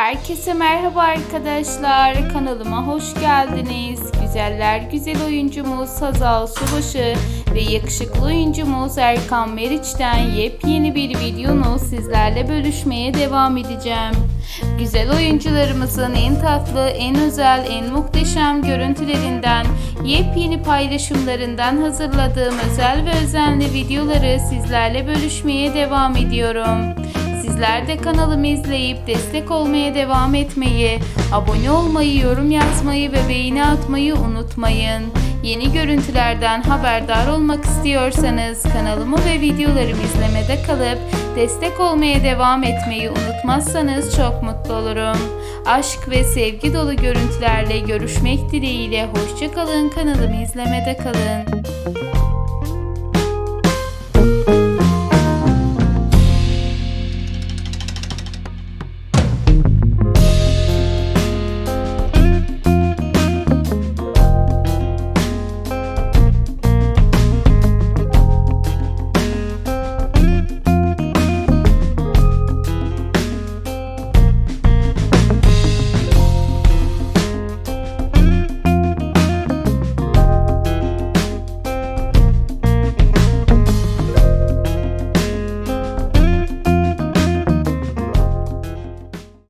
Herkese merhaba arkadaşlar. Kanalıma hoş geldiniz. Güzeller güzel oyuncumuz Hazal Subaşı ve yakışıklı oyuncumuz Erkan Meriç'ten yepyeni bir videonu sizlerle bölüşmeye devam edeceğim. Güzel oyuncularımızın en tatlı, en özel, en muhteşem görüntülerinden, yepyeni paylaşımlarından hazırladığım özel ve özenli videoları sizlerle bölüşmeye devam ediyorum. Sizler de kanalımı izleyip destek olmaya devam etmeyi, abone olmayı, yorum yazmayı ve beğeni atmayı unutmayın. Yeni görüntülerden haberdar olmak istiyorsanız kanalımı ve videolarımı izlemede kalıp destek olmaya devam etmeyi unutmazsanız çok mutlu olurum. Aşk ve sevgi dolu görüntülerle görüşmek dileğiyle hoşçakalın kanalımı izlemede kalın.